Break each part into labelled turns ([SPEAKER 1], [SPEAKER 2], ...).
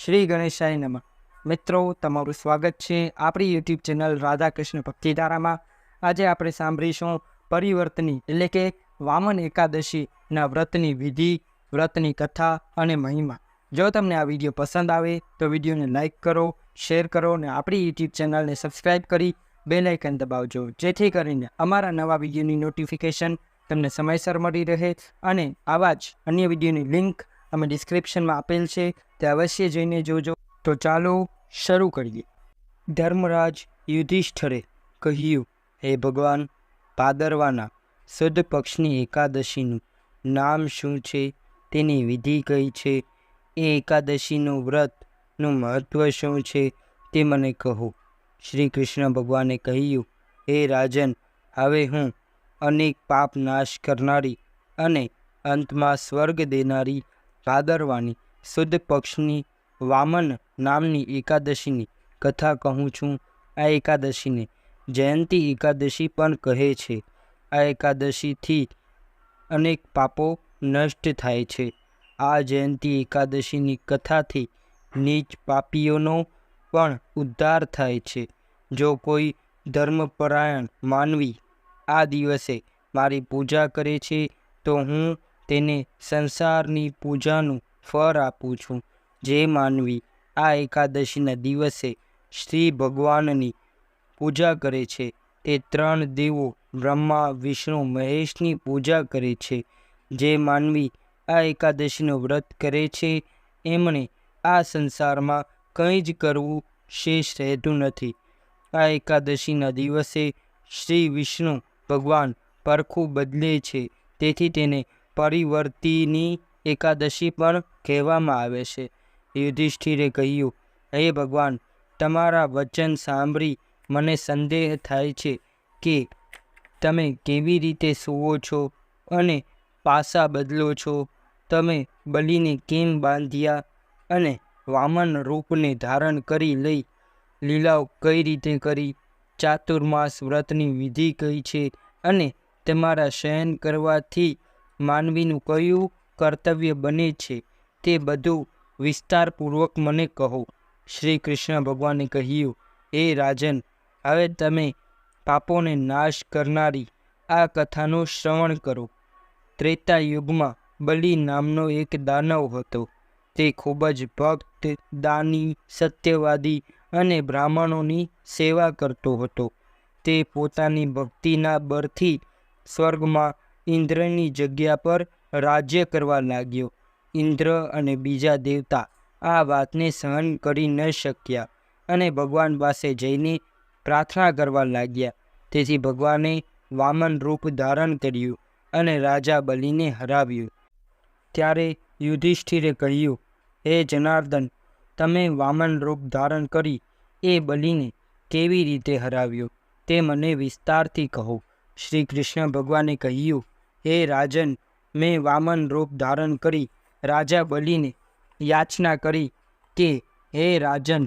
[SPEAKER 1] શ્રી ગણેશાય નમઃ. મિત્રો, તમારું સ્વાગત છે આપણી યુટ્યુબ ચેનલ રાધાકૃષ્ણ ભક્તિધારામાં. આજે આપણે સાંભળીશું પરિવર્તની, એટલે કે વામન એકાદશીના વ્રતની વિધિ, વ્રતની કથા અને મહિમા. જો તમને આ વીડિયો પસંદ આવે, તો વિડીયોને લાઇક કરો, શેર કરો અને આપણી યુટ્યુબ ચેનલને સબસ્ક્રાઈબ કરી બેલાઇકન દબાવજો. જેથી કરીને અમારા નવા વિડીયોની નોટિફિકેશન તમને સમયસર મળી રહે અને આવા જ અન્ય વિડીયોની લિંક અમે ડિસ્ક્રિપ્શનમાં આપેલ છે, તે અવશ્ય જઈને જોજો. તો ચાલો શરૂ કરીએ. ધર્મરાજ યુધિષ્ઠરે કહ્યું, હે ભગવાન ભાદરવાના સુદ પક્ષની એકાદશીનું નામ શું છે? તેની વિધિ કઈ છે? એ એકાદશીનું વ્રતનું મહત્ત્વ શું છે તે મને કહો. શ્રી કૃષ્ણ ભગવાને કહ્યું, હે રાજન, હવે હું અનેક પાપ નાશ કરનારી અને અંતમાં સ્વર્ગ દેનારી ભાદરવાની શુદ્ધ પક્ષની વામન નામની એકાદશીની કથા કહું છું. આ એકાદશીને જયંતી એકાદશી પણ કહે છે. આ એકાદશીથી અનેક પાપો નષ્ટ થાય છે. આ જયંતી એકાદશીની કથાથી નીચ પાપીઓનો પણ ઉદ્ધાર થાય છે. જો કોઈ ધર્મપરાયણ માનવી આ દિવસે મારી પૂજા કરે છે, તો હું તેને સંસારની પૂજાનું ફળ આપું છું. જે માનવી આ એકાદશીના દિવસે શ્રી ભગવાનની પૂજા કરે છે. તે ત્રણ દેવો બ્રહ્મા, વિષ્ણુ, મહેશની પૂજા કરે છે. જે માનવી આ એકાદશીનું વ્રત કરે છે. એમણે આ સંસારમાં કંઈ જ કરવું શેષ રહેતું નથી. આ એકાદશીના દિવસે શ્રી વિષ્ણુ ભગવાન પરખું બદલે છે. તેથી તેને પરિવર્તિની એકાદશી પણ કહેવામાં આવે છે. યુધિષ્ઠિરે કહ્યું, હે ભગવાન, તમારા વચન સાંભળી મને સંદેહ થાય છે કે તમે કેવી રીતે સૂવો છો અને પાસા બદલો છો. તમે બલીને કેમ બાંધ્યા અને વામન રૂપને ધારણ કરી લઈ લીલાઓ કઈ રીતે કરી? ચાતુર્માસ વ્રતની વિધિ કઈ છે અને તમારા શયન કરવાથી માનવીનું કયું કર્તવ્ય બને છે તે બધું વિસ્તારપૂર્વક મને કહો. શ્રી કૃષ્ણ ભગવાને કહ્યું, એ રાજન, હવે તમે પાપોને નાશ કરનારી આ કથાનું શ્રવણ કરો. ત્રેતા યુગમાં બલિ નામનો એક દાનવ હતો. તે ખૂબ જ ભક્ત, દાની, સત્યવાદી અને બ્રાહ્મણોની સેવા કરતો હતો. તે પોતાની ભક્તિના બળથી સ્વર્ગમાં ઇન્દ્રની જગ્યા પર રાજ્ય કરવા લાગ્યો. ઇન્દ્ર અને બીજા દેવતા આ વાતને સહન કરી ન શક્યા અને ભગવાન પાસે જઈને પ્રાર્થના કરવા લાગ્યા. તેથી ભગવાને વામન રૂપ ધારણ કર્યું અને રાજા બલિને હરાવ્યું. ત્યારે યુધિષ્ઠિરે કહ્યું, હે જનાર્દન, તમે વામન રૂપ ધારણ કરી એ બલિને કેવી રીતે હરાવ્યો તે મને વિસ્તારથી કહો. શ્રી કૃષ્ણ ભગવાને કહ્યું હે રાજન, મેં વામન રૂપ ધારણ કરી, રાજા બલિને યાચના કરી કે, હે રાજન,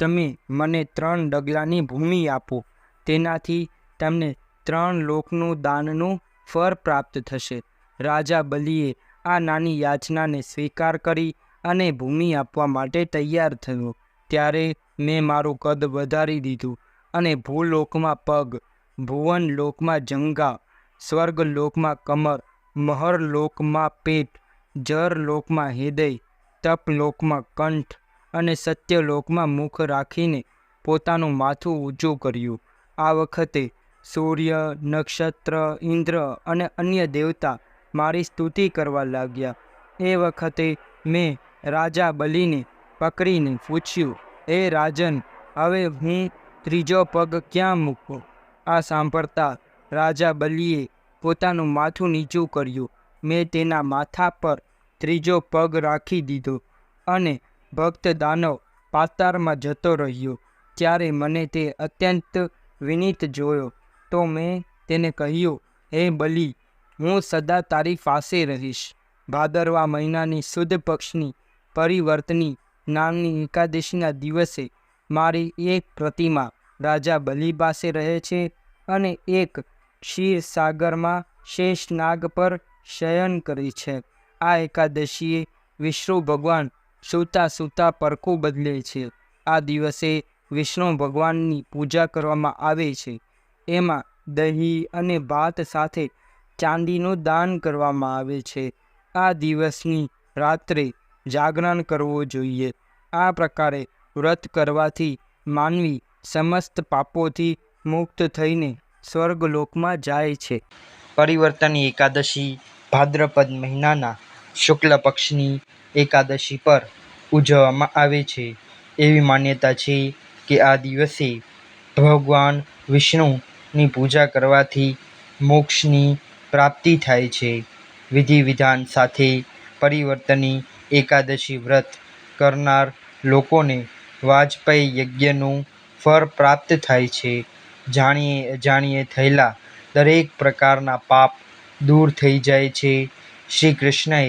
[SPEAKER 1] તમે મને ત્રણ ડગલાની ભૂમિ આપો, તેનાથી તમને ત્રણ લોકનું દાનનું ફળ પ્રાપ્ત થશે. રાજા બલિએ આ નાની યાચનાને સ્વીકાર કરી અને ભૂમિ આપવા માટે તૈયાર થયો. ત્યારે મેં મારું કદ વધારી દીધું અને ભૂલોકમાં પગ, ભુવન લોકમાં જંગા સ્વર્ગ લોકમાં કમર, મહર લોકમાં પેટ, જર લોકમાં હૃદય, તપ લોકમાં કંઠ અને સત્ય લોકમાં મુખ રાખીને પોતાનું માથું ઊંચું કર્યું. આ વખતે સૂર્ય, નક્ષત્ર, ઇન્દ્ર અને અન્ય દેવતા મારી સ્તુતિ કરવા લાગ્યા. એ વખતે મેં રાજા બલીને પકડીને પૂછ્યું, એ રાજન, હવે હું ત્રીજો પગ ક્યાં મૂકું આ સાંભળતા રાજા બલિએ પોતાનું માથું નીચું કર્યું. મેં તેના માથા પર ત્રીજો પગ રાખી દીધો અને ભક્ત દાનવ પાતાળમાં જતો રહ્યો. ત્યારે મને તે અત્યંત વિનીત જોયો. તો મેં તેને કહ્યું, હે બલી, હું સદા તારી પાસે રહીશ. ભાદરવા મહિનાની શુદ્ધ પક્ષની પરિવર્તની નામની એકાદશીના દિવસે મારી એક પ્રતિમા રાજા બલી પાસે રહે છે અને એક ક્ષીરસાગરમાં શેષનાગ પર શયન કરે છે. આ એકાદશીએ વિષ્ણુ ભગવાન સૂતા સૂતા પરખું બદલે છે. આ દિવસે વિષ્ણુ ભગવાનની પૂજા કરવામાં આવે છે. એમાં દહીં અને ભાત સાથે ચાંદીનું દાન કરવામાં આવે છે. આ દિવસની રાત્રે જાગરણ કરવું જોઈએ. આ પ્રકારે વ્રત કરવાથી માનવી સમસ્ત પાપોથી મુક્ત થઈને સ્વર્ગલોકમાં જાય છે.
[SPEAKER 2] પરિવર્તની એકાદશી ભાદ્રપદ મહિનાના શુક્લ પક્ષની એકાદશી પર ઉજવવામાં આવે છે. એવી માન્યતા છે કે આ દિવસે ભગવાન વિષ્ણુની પૂજા કરવાથી મોક્ષની પ્રાપ્તિ થાય છે. વિધિ વિધાન સાથે પરિવર્તની એકાદશી વ્રત કરનાર લોકોને વાજપેયી યજ્ઞનું ફળ પ્રાપ્ત થાય છે. જાણીએ અજાણીએ થયેલા દરેક પ્રકારના પાપ દૂર થઈ જાય છે. શ્રી કૃષ્ણએ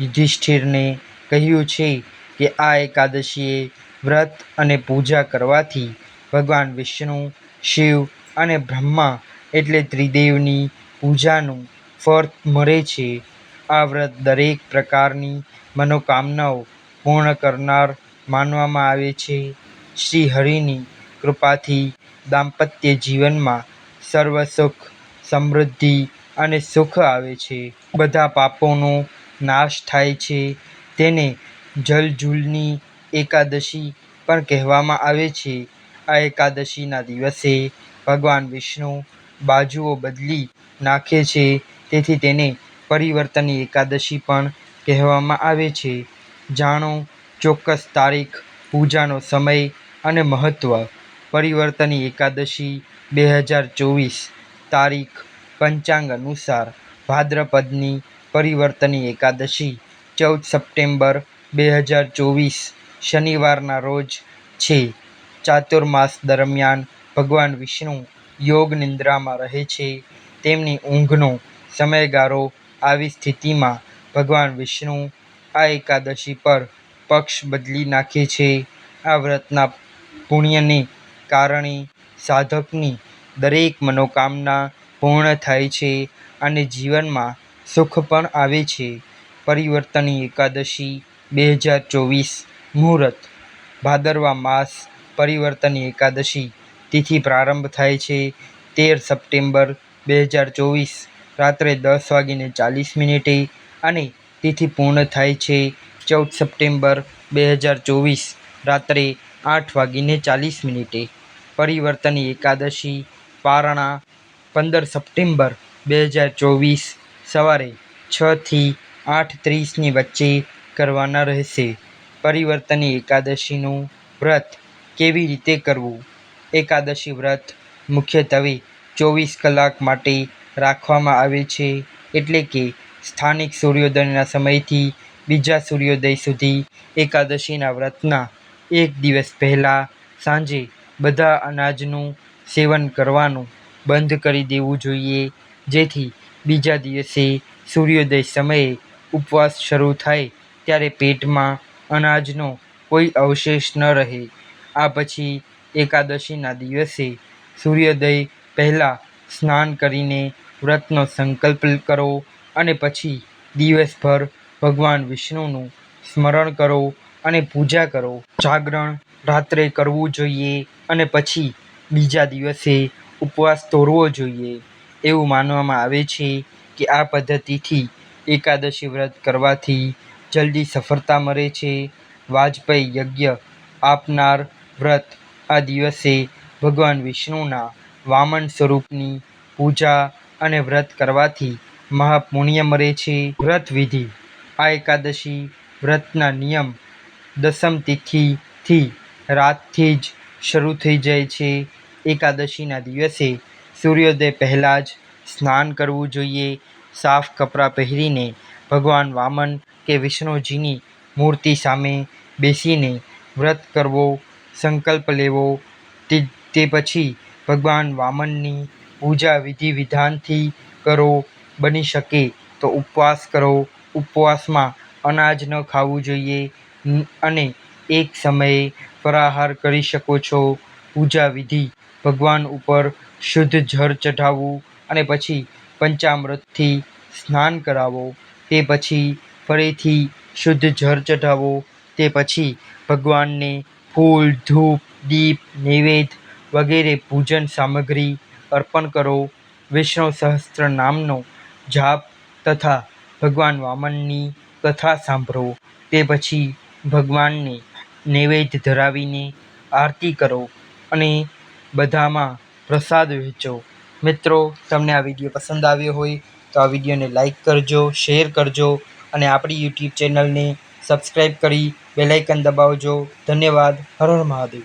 [SPEAKER 2] યુધિષ્ઠિરને કહ્યું છે કે આ એકાદશીએ વ્રત અને પૂજા કરવાથી ભગવાન વિષ્ણુ, શિવ અને બ્રહ્મા એટલે ત્રિદેવની પૂજાનું ફળ મળે છે. આ વ્રત દરેક પ્રકારની મનોકામનાઓ પૂર્ણ કરનાર માનવામાં આવે છે. શ્રી હરિની કૃપાથી દાંપત્ય જીવનમાં સર્વ સુખ, સમૃદ્ધિ અને સુખ આવે છે. બધા પાપોનો નાશ થાય છે. તેને જલઝૂલની એકાદશી પણ કહેવામાં આવે છે. આ એકાદશીના દિવસે ભગવાન વિષ્ણુ બાજુઓ બદલી નાખે છે. તેથી તેને પરિવર્તનની એકાદશી પણ કહેવામાં આવે છે. જાણો ચોક્કસ તારીખ, પૂજાનો સમય અને મહત્ત્વ પરિવર્તની એકાદશી બે હજાર ચોવીસ તારીખ પંચાંગ અનુસાર ભાદ્રપદની પરિવર્તની એકાદશી ચૌદ સપ્ટેમ્બર બે હજાર ચોવીસ શનિવારના રોજ છે. ચાતુર્માસ દરમિયાન ભગવાન વિષ્ણુ યોગ નિંદ્રામાં રહે છે. તેમની ઊંઘનો સમયગાળો આવી સ્થિતિમાં ભગવાન વિષ્ણુ આ એકાદશી પર પક્ષ બદલી નાખે છે. આ વ્રતના પુણ્યને કારણે સાધકની દરેક મનોકામના પૂર્ણ થાય છે અને જીવનમાં સુખ પણ આવે છે. પરિવર્તની એકાદશી બે હજાર ચોવીસ મુહૂર્ત, ભાદરવા માસ, પરિવર્તની એકાદશી તિથિ પ્રારંભ થાય છે. તેર સપ્ટેમ્બર બે હજાર ચોવીસ રાત્રે દસ વાગીને ચાલીસ મિનિટે અને તિથિ પૂર્ણ થાય છે. ચૌદ સપ્ટેમ્બર બે હજાર ચોવીસ રાત્રે આઠ વાગીને ચાલીસ મિનિટે. પરિવર્તની એકાદશી પારણા પંદર સપ્ટેમ્બર બે હજાર ચોવીસ સવારે છથી આઠ ત્રીસની વચ્ચે કરવાના રહેશે. પરિવર્તની એકાદશીનું વ્રત કેવી રીતે કરવું? એકાદશી વ્રત મુખ્યત્વે ચોવીસ કલાક માટે રાખવામાં આવે છે એટલે કે સ્થાનિક સૂર્યોદયના સમયથી બીજા સૂર્યોદય સુધી એકાદશીના વ્રતના એક દિવસ પહેલાં સાંજે બધા અનાજનું સેવન કરવાનું બંધ કરી દેવું જોઈએ. જેથી બીજા દિવસે સૂર્યોદય સમયે ઉપવાસ શરૂ થાય ત્યારે પેટમાં અનાજનો કોઈ અવશેષ ન રહે. આ પછી એકાદશીના દિવસે સૂર્યોદય પહેલાં સ્નાન કરીને વ્રતનો સંકલ્પ કરો અને પછી દિવસભર ભગવાન વિષ્ણુનું સ્મરણ કરો અને પૂજા કરો. જાગરણ રાત્રે કરવું જોઈએ. અને પછી બીજા દિવસે ઉપવાસ તોડવો જોઈએ. એવું માનવામાં આવે છે કે આ પદ્ધતિથી એકાદશી વ્રત કરવાથી જલ્દી સફળતા મળે છે. વાજપેયી યજ્ઞ આપનાર વ્રત આ દિવસે ભગવાન વિષ્ણુના વામન સ્વરૂપની પૂજા અને વ્રત કરવાથી મહાપુણ્ય મળે છે. વ્રત વિધિ. આ એકાદશી વ્રતના નિયમ દસમ તિથિથી રાતથી જ શરૂ થઈ જાય છે. એકાદશીના દિવસે સૂર્યોદય પહેલાં જ સ્નાન કરવું જોઈએ. સાફ કપડાં પહેરીને ભગવાન વામન કે વિષ્ણુજીની મૂર્તિ સામે બેસીને વ્રત કરવો, સંકલ્પ લેવો, તે તે પછી ભગવાન વામનની પૂજા વિધિ વિધાનથી કરો, બની શકે તો ઉપવાસ કરો. ઉપવાસમાં અનાજ ન ખાવું જોઈએ. અને એક સમયે ફરાહાર કરી શકો છો. પૂજા વિધિ, ભગવાન ઉપર શુદ્ધ જળ ચઢાવવું અને પછી પંચામૃતથી સ્નાન કરાવો. તે પછી ફરીથી શુદ્ધ જળ ચઢાવો. તે પછી ભગવાનને ફૂલ, ધૂપ, દીપ, નૈવેદ્ય વગેરે પૂજન સામગ્રી અર્પણ કરો. વિષ્ણુ સહસ્ત્ર નામનો જાપ તથા ભગવાન વામનની કથા સાંભળો. તે પછી ભગવાનને નૈવેદ્ય ધરાવીને આરતી કરો અને બધામાં પ્રસાદ વહેંચો મિત્રો, તમને આ વીડિયો પસંદ આવ્યો હોય તો આ વિડીયોને લાઈક કરજો, શેર કરજો અને આપણી યુટ્યુબ ચેનલને સબસ્ક્રાઈબ કરી બેલાઇકન દબાવજો. ધન્યવાદ. હર હર મહાદેવ.